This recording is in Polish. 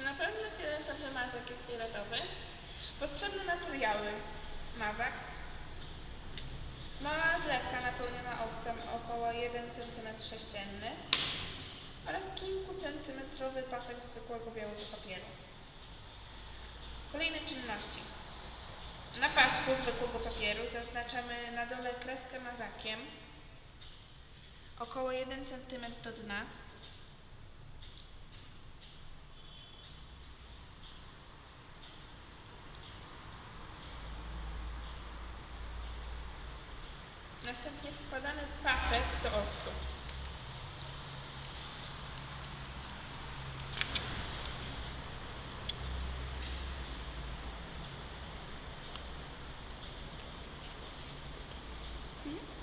Czy na pewno fioletowy mazak jest fioletowy? Potrzebne materiały. Mazak. Mała zlewka napełniona octem około 1 cm sześcienny oraz kilkucentymetrowy pasek zwykłego białego papieru. Kolejne czynności. Na pasku zwykłego papieru zaznaczamy na dole kreskę mazakiem około 1 cm do dna. Następnie wkładamy pasek do octu. Hmm?